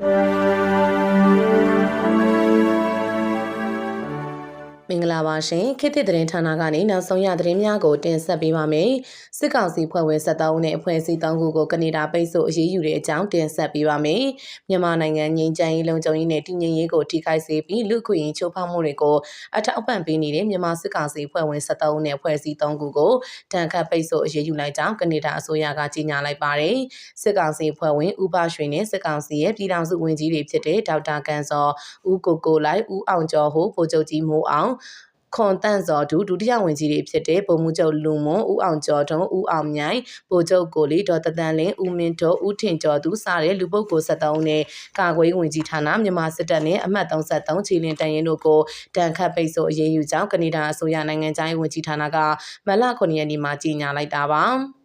you မင်္ဂလာပါရှင်ခေတ်သစ်သတင်းဌာနကနေနောက်ဆုံးရသတင်းများကိုတင်ဆက်ပေးပါမယ်စစ်ကောင်စီဖွဲ့ဝင်73ဦးနဲ့အဖွဲ့အစည်း3ခုကိုကနေဒါပိတ်ဆို့အရေးယူတဲ့အကြောင်းတင်ဆက်ပေးပါမယ်မြန်မာနိုင်ငံငြိမ်းချမ်းရေးလုံခြုံရေးနဲ့တည်ငြိမ်ရေးကိုထိခိုက်စေပြီးလူ့ခွင့်ရေးချိုးဖောက်မှုတွေကိုအထောက်အပံ့ပေးနေတဲ့မြန်မာစစ်ကောင်စီဖွဲ့ဝင်73ဦးနဲ့အဖွဲ့အစည်း3ခုကိုတန်ခတ်ပိတ်ဆို့အရေးယူလိုက်ကြောင်းကနေဒါအစိုးရကကြေညာလိုက်ပါတယ်စစ်ကောင်စီဖွဲ့ဝင်ဥပရွှေနဲ့စစ်ကောင်စီရဲ့ပြည်ထောင်စုဝန်ကြီးတွေဖြစ်တဲ့ဒေါက်တာကန်စောဦးကိုကိုလိုက်ဦးအောင်ကျော်ဟိုဗိုလ်ချုပ်ကြီးမိုးအောင်ခွန်တန့်စောဒူဒုတိယဝန်ကြီးတွေဖြစ်တဲ့ပုံမှုချုပ်လူမွန်ဦးအောင်ကျော်တုံးဦးအောင်မြိုင်ဗိုလ်ချုပ်ကိုလီဒေါ်တတန်လင်းဦးမင်းတို့ဦးထင်ကျော်သူစတဲ့လူပုဂ္ဂိုလ်73နဲ့ကာကွယ်ဝင်ကြီးဌာနမြန်မာစစ်တပ်နဲ့အမှတ်33ချီလင်တန်ရင်တို့ကိုတန်ခတ်ပိတ်ဆို့အရေးယူကြောင်းကနေဒါအစိုးရနိုင်ငံခြားရေးဝန်ကြီးဌာနကမလ9ရက်နေ့မှာကြေညာလိုက်တာပါ။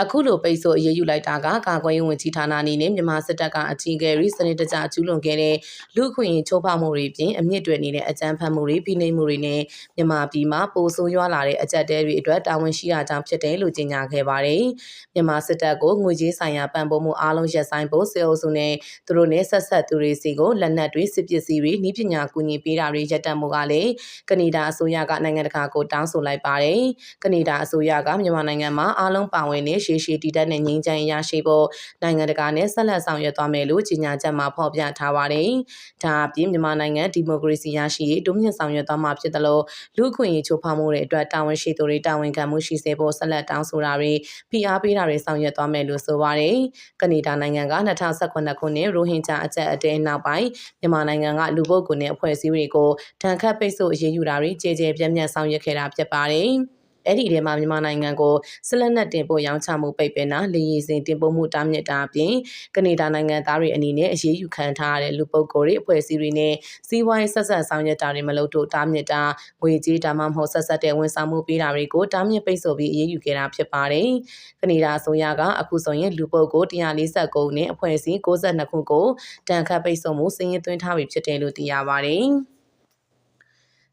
အခုလိုပိတ်ဆို့အရေးယူလိုက်တာကကာကွယ်ရေးဝန်ကြီးဌာနအနေနဲ့မြန်မာစစ်တပ်ကအကြီးအကဲရီစနစ်တကျကျူးလွန်ခဲ့တဲ့လူခွင့်ရေးချိုးဖောက်မှုတွေပြင်အမြင့်တွယ်နေတဲ့အကြမ်းဖက်မှုတွေဖိနှိပ်မှုတွေနဲ့မြန်မာပြည်မှာပိုဆိုးရွားလာတဲ့အကြက်တဲတွေအတွက်တာဝန်ရှိရကြောင်းဖြစ်တယ်လို့ကြေညာခဲ့ပါတယ်။မြန်မာစစ်တပ်ကိုငွေကြေးဆိုင်ရာပံ့ပိုးမှုအားလုံးရပ်ဆိုင်းဖို့စေအုပ်စုနဲ့သူတို့နဲ့ဆက်ဆက်သူတွေစီကိုလက်နက်တွေစစ်ပစ္စည်းတွေနှီးပညာကူညီပေးတာတွေရပ်တန့်မှုကလည်းကနေဒါအစိုးရကနိုင်ငံတကာကိုတောင်းဆိုလိုက်ပါတယ်။ကနေဒါအစိုးရကမြန်မာနိုင်ငံမှာအားလုံးပါဝင်တဲ့ရှေရှည်တည်တတ်တဲ့ငြိမ်းချမ်းရေးရရှိဖို့နိုင်ငံတကာနဲ့ဆက်လက်ဆောင်ရွက်သွားမယ်လို့ကြေညာချက်မှာဖော်ပြထားပါတယ်။ဒါအပြင်မြန်မာနိုင်ငံဒီမိုကရေစီရရှိရေးတိုးမြင့်ဆောင်ရွက်သွားမှာဖြစ်တယ်လို့လူ့အခွင့်အရေးချိုးဖောက်မှုတွေအတွက်တာဝန်ရှိသူတွေတာဝန်ခံမှုရှိစေဖို့ဆက်လက်တောင်းဆိုတာတွေဖိအားပေးတာတွေဆောင်ရွက်သွားမယ်လို့ဆိုပါတယ်။ကနေဒါနိုင်ငံက2018ခုနှစ်ရိုဟင်ဂျာအကြက်အတဲနောက်ပိုင်းမြန်မာနိုင်ငံကလူပုဂ္ဂိုလ်နဲ့အဖွဲ့အစည်းတွေကိုတန်ခတ်ပိတ်ဆို့အရေးယူတာတွေကြေကြေပြန့်ပြန့်ဆောင်ရွက်ခဲ့တာဖြစ်ပါတယ်။ အဲ့ဒီထဲမှာမြန်မာနိုင်ငံကိုဆက်လက်နဲ့တင်ပို့ရောင်းချမှုပိတ်ပင်တာလေယာဉ်စဉ်တင်ပို့မှုတားမြစ်တာအပြင်ကနေဒါနိုင်ငံသားတွေအနေနဲ့အရေးယူခံထားရတဲ့လူပုဂ္ဂိုလ်တွေအဖွဲ့အစည်းတွေနဲ့စီးပွားရေးဆက်ဆက်ဆောင်ရွက်တာတွေမလုပ်တော့တားမြစ်တာငွေကြေးဒါမှမဟုတ်ဆက်ဆက်တဲ့ဝန်ဆောင်မှုပေးတာတွေကိုတားမြစ်ပိတ်ဆို့ပြီးအရေးယူခဲ့တာဖြစ်ပါတယ်။ကနေဒါအစိုးရကအခုဆိုရင်လူပုဂ္ဂိုလ်149ခုနဲ့အဖွဲ့အစည်း62ခုကိုတန်ခတ်ပိတ်ဆို့မှုစည်ရင်သွင်းထားပြီဖြစ်တယ်လို့သိရပါတယ်။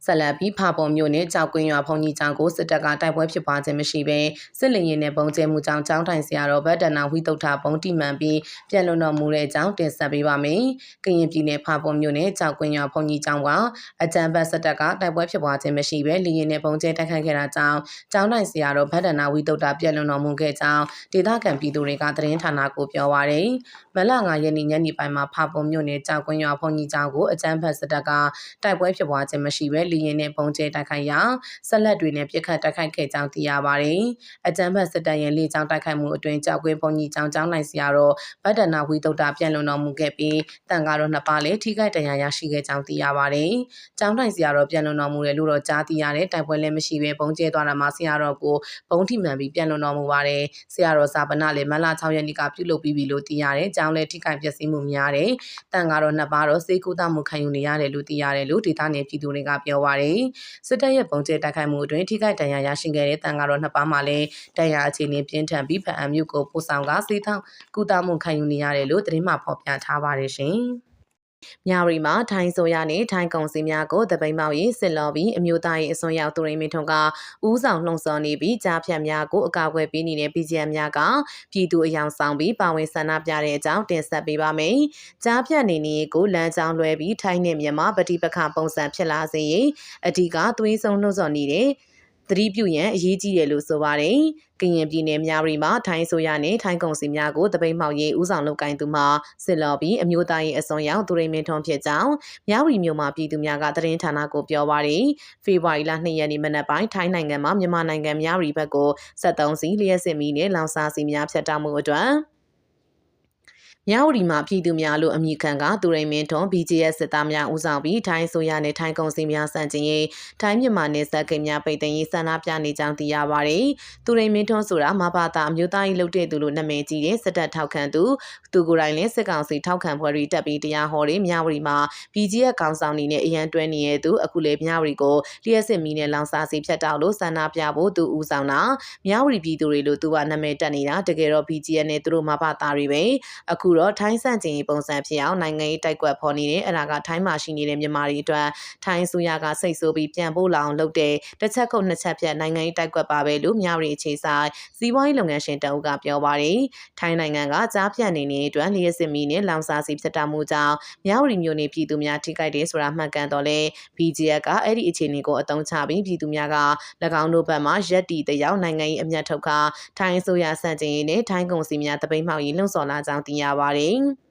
ဆက်လက်ပြီးဖာပုံမြို့နယ်ကြောက်ကွင်းရွာဖုန်ကြီးကျောင်းကိုစစ်တပ်ကတိုက်ပွဲဖြစ်ပွားခြင်းမရှိဘဲစစ်လင်ရင်နဲ့ပုံကျဲမှုကြောင့်ကျောင်းထိုင်ဆရာတော်ဗတ်တနာဝိတုဒ္ဓဘုံတိမှန်ပြီးပြန်လွန်တော်မူတဲ့အကြောင်းတင်ဆက်ပေးပါမယ်။ကရင်ပြည်နယ်ဖာပုံမြို့နယ်ကြောက်ကွင်းရွာဖုန်ကြီးကျောင်းကအကြံဘတ်စစ်တပ်ကတိုက်ပွဲဖြစ်ပွားခြင်းမရှိဘဲလင်ရင်နဲ့ပုံကျဲတိုက်ခိုက်ခဲ့တာကြောင့်ကျောင်းထိုင်ဆရာတော်ဗတ်တနာဝိတုဒ္ဓပြန်လွန်တော်မူခဲ့ကြောင်းဒေသခံပြည်သူတွေကသတင်းဌာနကိုပြောပါရယ်။မလ9ရက်နေ့ညနေပိုင်းမှာဖာပုံမြို့နယ်ကြောက်ကွင်းရွာဖုန်ကြီးကျောင်းကိုအကြံဘတ်စစ်တပ်ကတိုက်ပွဲဖြစ်ပွားခြင်းမရှိဘဲလီရင်နဲ့ပုံကျဲတိုက်ခိုက်ရာဆက်လက်တွေနဲ့ပြစ်ခတ်တိုက်ခိုက်ခဲ့ကြောင်းသိရပါတယ်။အကြမ်းဖက်စစ်တပ်ရဲ့လေကြောင်းတိုက်ခိုက်မှုအတွင်းကြောက်ကွင်းဘုံကြီးကျောင်းကျောင်းနိုင်စရာတော့ဗဒ္ဒနာဝီတုဒ္ဒပြန်လွန်တော်မူခဲ့ပြီးတန်ကားတော့နှစ်ပါးလည်းထိခိုက်ဒဏ်ရာရရှိခဲ့ကြောင်းသိရပါတယ်။ကျောင်းနိုင်စရာတော့ပြန်လွန်တော်မူတယ်လို့တော့ကြားသိရတယ်။တိုက်ပွဲလည်းမရှိဘဲဘုံကျဲသွားတာမှဆရာတော်ကိုဘုံထိမှန်ပြီးပြန်လွန်တော်မူပါတယ်။ဆရာတော်စာပနာလည်းမလ6ရက်နေ့ကပြုလုပ်ပြီးပြီလို့သိရတယ်။ကျောင်းလည်းထိခိုက်ပျက်စီးမှုများတယ်။တန်ကားတော့နှစ်ပါးတော့စေကူတာမှုခံယူနေရတယ်လို့သိရတယ်လို့ဒေသနယ်ပြည်သူတွေကပြောပါတယ်။စစ်တပ်ရဲ့ပုံကျဲတိုက်ခိုက်မှုအတွင်းထိခိုက်ဒဏ်ရာရရှိခဲ့တဲ့တန်ကတော့နှစ်ပါးမှာလည်းဒဏ်ရာအခြေအနေပြင်းထန်ပြီးဖအံမြို့ကိုပို့ဆောင်ကစေးထောင်ကုသမှုခံယူနေရတယ်လို့သတင်းမှဖော်ပြထားပါတယ်ရှင်။ မြရီမှာထိုင်းဆိုရနဲ့ထိုင်းကောင်စီများကိုတပိန်မောက်ရေးစစ်လော်ပြီးအမျိုးသားရေးအစွန်ရောက်သူရိမင်းထွန်းကဦးဆောင်လှုံ့ဆော်နေပြီးကြားဖြတ်များကိုအကာအကွယ်ပေးနေတဲ့ PGM များကပြည်သူအယောင်ဆောင်ပြီးပါဝင်ဆန္ဒပြတဲ့အကြောင်းတင်ဆက်ပေးပါမယ်။ကြားဖြတ်နေနေကိုလမ်းကြောင်းလွဲပြီးထိုင်းနဲ့မြန်မာပဋိပက္ခပုံစံဖြစ်လာစေရင်အဓိကသွေးဆုံးလှုံ့ဆော်နေတဲ့ သတိပြုရန်အရေးကြီးတယ်လို့ဆိုပါတယ်။ကရင်ပြည်နယ်မြရီမှာထိုင်းဆိုရနဲ့ထိုင်းကုန်စီများကိုတပိတ်မှောက်ရေးဦးဆောင်လုပ်ကိုင်သူမှစစ်လော်ပြီးအမျိုးသားရေးအစွန်ရောက်သူရိမင်းထွန်းဖြစ်ကြောင်းမြရီမြို့မှာပြည်သူများကသတင်းဌာနကိုပြောပါရယ်ဖေဖော်ဝါရီလ2ရက်နေ့မနက်ပိုင်းထိုင်းနိုင်ငံမှာမြန်မာနိုင်ငံမြရီဘက်ကို73စီလျှက်စစ်မီနဲ့လောင်စာစီများဖြတ်တောက်မှုအတွက် မြဝတီမှာပြည်သူများလို့အမည်ခံကသူရိန်မင်းထွန်း BGS စစ်သားများဦးဆောင်ပြီးထိုင်းဆိုရနဲ့ထိုင်းကုန်စည်များစံကျင်ရေးထိုင်းမြန်မာနယ်စပ်ကိန်းများပိတ်သိမ်းရေးဆန္ဒပြနေကြောင်းသိရပါတယ်။သူရိန်မင်းထွန်းဆိုတာမဘာသာအမျိုးသားရေးလုပ်တဲ့သူလို့နာမည်ကြီးတဲ့စစ်တပ်ထောက်ခံသူသူကိုယ်တိုင်လည်းစစ်ကောင်စီထောက်ခံဖွဲ့တွေတက်ပြီးတရားဟောတဲ့မြဝတီမှာ BGS ကောင်ဆောင်နေနဲ့အရန်တွဲနေတဲ့သူအခုလေမြဝတီကိုလျှက်စစ်မီနဲ့လောင်စာစီဖြတ်တောက်လို့ဆန္ဒပြဖို့သူဦးဆောင်တာမြဝတီပြည်သူတွေလို့သူကနာမည်တက်နေတာတကယ်တော့ BGS နဲ့သူတို့မဘာသာတွေပဲအခုအခုတော့ထိုင်းဆန့်ကျင်ရေးပုံစံဖြစ်အောင်နိုင်ငံရေးတိုက်ကွက်ဖော်နေတယ်အဲ့ဒါကထိုင်းမှာရှိနေတဲ့မြန်မာတွေအတွက်ထိုင်းဆိုရကစိတ်ဆိုးပြီးပြန်ပို့လာအောင်လုပ်တဲ့တစ်ချက်ခုတ်နှစ်ချက်ဖြတ်နိုင်ငံရေးတိုက်ကွက်ပါပဲလို့မြဝတီအခြေဆိုင်စီးပွားရေးလုပ်ငန်းရှင်တအုပ်ကပြောပါတယ်ထိုင်းနိုင်ငံကကြားပြန့်နေနေတဲ့အတွက်လျှက်စစ်မီနဲ့လောင်စာစီဖြစ်တာမှုကြောင့်မြဝတီမြို့နေပြည်သူများထိခိုက်တယ်ဆိုတာမှတ်ကန်တော့လဲ BGF ကအဲ့ဒီအခြေအနေကိုအသုံးချပြီးပြည်သူများက၎င်းတို့ဘက်မှရက်တီတယောက်နိုင်ငံရေးအမျက်ထုတ်ကထိုင်းအစိုးရစံကျင်ရေးနဲ့ထိုင်းကုန်စည်များတပိတ်မှောက်ရေးလှုံ့ဆော်လာကြောင်းသိရပါတယ်။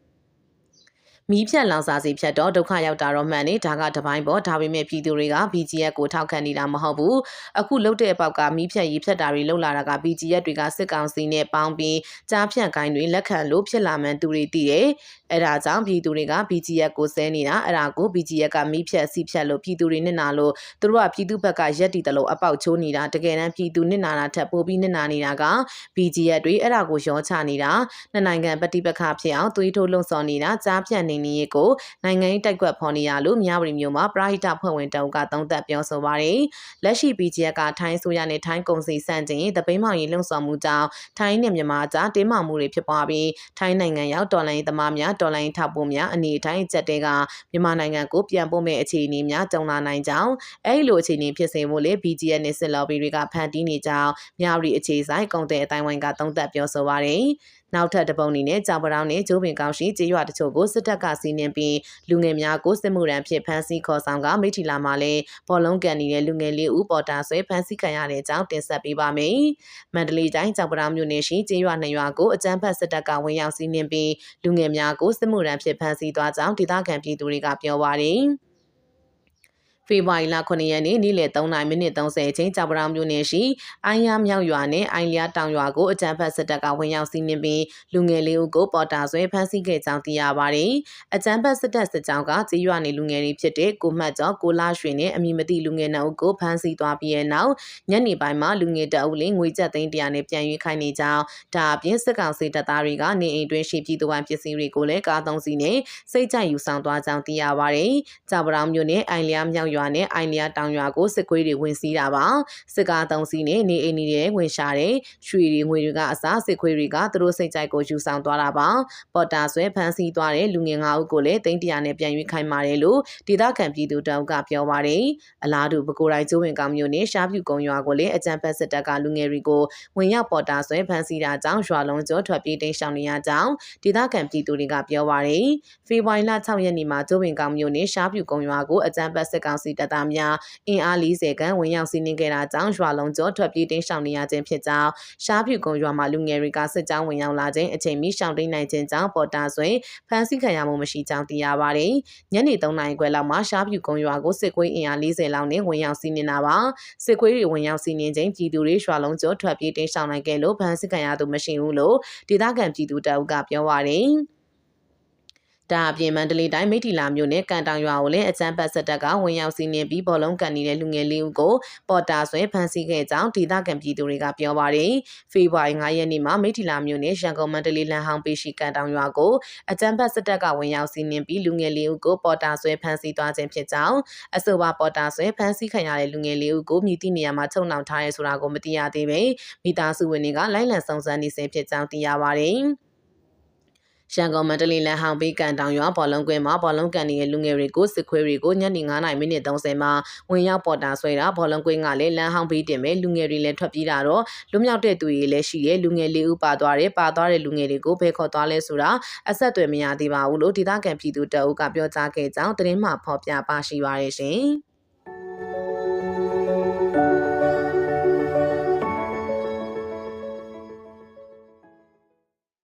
မီးဖြတ်လောင်စာစီဖြတ်တော့ဒုက္ခရောက်တာတော့မှန်နေဒါကတပိုင်းပေါ့ဒါပေမဲ့ပြည်သူတွေက BGF ကိုထောက်ခံနေတာမဟုတ်ဘူးအခုလုတ်တဲ့အပေါက်ကမီးဖြတ်ရေးဖြတ်တာတွေလုပ်လာတာက BGF တွေကစစ်ကောင်စီနဲ့ပေါင်းပြီးကြားဖြတ်ကိုင်းတွေလက်ခံလို့ဖြစ်လာမှန်းသူတွေသိတယ် အဲ့ဒါကြောင့်ပြည်သူတွေက BGF ကိုဆဲနေတာအဲ့ဒါကို BGF ကမီးဖြတ်စီဖြတ်လို့ပြည်သူတွေနစ်နာလို့သူတို့ကပြည်သူဘက်ကရက်တီတလို့အပေါက်ချိုးနေတာတကယ်တမ်းပြည်သူနစ်နာတာထက်ပိုပြီးနစ်နာနေတာက BGF တွေအဲ့ဒါကိုရောချနေတာနှစ်နိုင်ငံပဋိပက္ခဖြစ်အောင်သွေးထိုးလုံဆော်နေတာကြားဖြတ်နေနေရေးကိုနိုင်ငံရေးတိုက်ကွက်ဖော်နေရလို့မြဝတီမြို့မှာပရာဟိတဖွဲ့ဝင်တုံးကသုံးသက်ပြောဆိုပါတယ်လက်ရှိ BGF ကထိုင်းဆိုရနဲ့ထိုင်းကုန်စည်စံတင်တပိန်းမောင်ရေးလုံဆော်မှုကြောင့်ထိုင်းနဲ့မြန်မာကြားတင်းမာမှုတွေဖြစ်ပွားပြီးထိုင်းနိုင်ငံရောက်တော်လိုင်းသမားများတော်လိုင်းထောက်ပို့များအနေအထိုင်းချက်တဲကမြန်မာနိုင်ငံကိုပြန်ပို့မဲ့အခြေအနေများကြုံလာနိုင်ကြောင်းအဲဒီလိုအခြေအနေဖြစ်စေဖို့လေ BGF နဲ့စစ်လော်ဘီတွေကဖန်တီးနေကြောင်းမြဝတီအခြေဆိုင်ကုန်တဲ့အတိုင်းဝိုင်းကသုံးသပ်ပြောဆိုပါတယ် နောက်ထပ်တပုံအနေနဲ့ကြောင်ပတောင်းနဲ့ကျိုးပင်ကောင်းရှိကျေးရွာတချို့ကိုစစ်တပ်ကစီးနင်းပြီးလူငယ်များကိုစစ်မှုရန်ဖြစ်ဖမ်းဆီးခေါ်ဆောင်ကမိထီလာမှာလဲဘောလုံးကန်နေတဲ့လူငယ်လေးဦးပေါ်တာဆွဲဖမ်းဆီးခံရတဲ့အကြောင်းတင်ဆက်ပေးပါမယ်။မန္တလေးတိုင်းကြောင်ပတောင်းမြို့နယ်ရှိကျေးရွာနှစ်ရွာကိုအကြမ်းဖက်စစ်တပ်ကဝင်ရောက်စီးနင်းပြီးလူငယ်များကိုစစ်မှုရန်ဖြစ်ဖမ်းဆီးသွားကြောင်းဒေသခံပြည်သူတွေကပြောပါတယ်။ ဖေဖော်ဝါရီလ9ရက်နေ့နေ့လယ်3:30မိနစ်30အချိန်ကြောက်ပရောင်မြို့နယ်ရှိအိုင်ယာမြောက်ရွာနဲ့အိုင်လျာတောင်ရွာကိုအကြမ်းဖက်စစ်တပ်ကဝင်ရောက်စီးနင်းပြီးလူငယ်လေးဦးကိုပေါ်တာဆွဲဖမ်းဆီးခဲ့ကြောင်းသိရပါတယ်။အကြမ်းဖက်စစ်တပ်စစ်ကြောင်းကကြေးရွာနေလူငယ်တွေဖြစ်တဲ့ကိုမှတ်ကျော်ကိုလာရွှေနဲ့အမည်မသိလူငယ်နှုတ်ကိုဖမ်းဆီးသွားပြီးတဲ့နောက်ညနေပိုင်းမှာလူငယ်တအုပ်လေးငွေကျပ်သိန်း100နဲ့ပြန်ရွေးခိုင်းနေကြောင်းဒါအပြင်စစ်ကောင်စီတပ်သားတွေကနေအိမ်တွင်းရှိပြည်သူ့ဝန်ပစ္စည်းတွေကိုလည်းကားသုံးစီးနဲ့စိတ်ကြိုက်ယူဆောင်သွားကြောင်းသိရပါတယ်။ကြောက်ပရောင်မြို့နယ်အိုင်လျာမြောက်ရွာနဲ့အိုင်လျာတောင်ရွာကိုစစ်ခွေးတွေဝင်စီးတာပါစစ်ကားသုံးစီးနဲ့နေအိမ်တွေဝင်ရှာတယ်ရွှေတွေငွေတွေကအစားစစ်ခွေးတွေကသူတို့စိတ်ကြိုက်ကိုယူဆောင်သွားတာပါပေါ်တာဆွဲဖမ်းဆီးသွားတဲ့လူငယ်၅ဦးကိုလည်းတိန့်တရာနဲ့ပြန်ရွေးခိုင်းပါတယ်လို့ဒေသခံပြည်သူတောင်ကပြောပါတယ်အလားတူပဲကိုယ်တိုင်ကျိုးဝင်ကောင်မျိုးနဲ့ရှားပြူကုံရွာကိုလည်းအကြံဖက်စစ်တပ်ကလူငယ်တွေကိုဝင်ရောက်ပေါ်တာဆွဲဖမ်းဆီးတာကြောင့်ရွာလုံးကျော်ထွက်ပြေးတိမ်းရှောင်နေရကြောင်းဒေသခံပြည်သူတွေကပြောပါတယ်ဖေဖော်ဝါရီလ6ရက်နေ့မှာကျိုးဝင်ကောင်မျိုးနဲ့ရှားပြူကုံရွာကိုအကြံဖက်စစ်ကောင်စီတပ်သားများအင်အား40ခန့်ဝင်ရောက်စီးနင်းခဲ့တာကြောင့်ရွာလုံးကျော်ထွက်ပြေးတိမ်းရှောင်နေရခြင်းဖြစ်ကြောင်းရှားဖြူကုန်းရွာမှာလူငယ်တွေကစစ်ကြောင်းဝင်ရောက်လာခြင်းအချိန်မီရှောင်တိန်နိုင်ခြင်းကြောင့်ပေါ်တာဆွေဖမ်းဆီးခံရမှုမရှိကြောင်းသိရပါတယ်။ညနေ3နာရီခွဲလောက်မှာရှားဖြူကုန်းရွာကိုစစ်ကွေးအင်အား40လောက်နဲ့ဝင်ရောက်စီးနင်းတာပါ။စစ်ကွေးတွေဝင်ရောက်စီးနင်းခြင်းပြည်သူတွေရွာလုံးကျော်ထွက်ပြေးတိမ်းရှောင်နိုင်ခဲ့လို့ဖမ်းဆီးခံရသူမရှိဘူးလို့ဒေသခံပြည်သူတအုပ်ကပြောပါတယ်။ ဒါအပြင်မန္တလေးတိုင်းမိထီလာမြို့နယ်ကန်တောင်ရွာကိုလည်းအကြမ်းဖက်စစ်တပ်ကဝင်ရောက်စီးနင်းပြီးဘောလုံးကန်နေတဲ့လူငယ်လေးဦးကိုပေါ်တာဆွဲဖမ်းဆီးခဲ့ကြောင်းဒေသခံပြည်သူတွေကပြောပါတယ်။ဖေဖော်ဝါရီ9ရက်နေ့မှာမိထီလာမြို့နယ်ရန်ကုန်မန္တလေးလမ်းဟောင်းပေးရှိကန်တောင်ရွာကိုအကြမ်းဖက်စစ်တပ်ကဝင်ရောက်စီးနင်းပြီးလူငယ်လေးဦးကိုပေါ်တာဆွဲဖမ်းဆီးသွားခြင်းဖြစ်ကြောင်းအဆိုပါပေါ်တာဆွဲဖမ်းဆီးခံရတဲ့လူငယ်လေးဦးကိုမြည်သည့်နေရာမှာချုံနှောင်ထားရဲဆိုတာကိုမသိရသေးပေမိသားစုဝင်တွေကလိုက်လံစုံစမ်းနေဆဲဖြစ်ကြောင်းသိရပါတယ်။ ရန်ကုန်မန္တလေးလမ်းဟောင်းပေးကန်တောင်ရွာဘောလုံးကွင်းမှာဘောလုံးကန်နေတဲ့လူငယ်တွေကိုစစ်ခွေးတွေကိုညနေ9:00မိနစ်30မှာဝင်ရောက်ပေါ်တာဆွဲတာဘောလုံးကွင်းကလည်းလမ်းဟောင်းပေးတင်မဲ့လူငယ်တွေလည်းထွက်ပြေးတာတော့လူမြောက်တဲ့သူတွေလည်းရှိရဲ့လူငယ်လေးဦးပါသွားတယ်ပါသွားတဲ့လူငယ်တွေကိုဘယ်ခေါ်သွားလဲဆိုတာအဆက်အသွယ်မရသေးပါဘူးလို့ဒေသခံပြည်သူတအုပ်ကပြောကြားခဲ့ကြောင်းသတင်းမှဖော်ပြပါရှိပါရရှင်။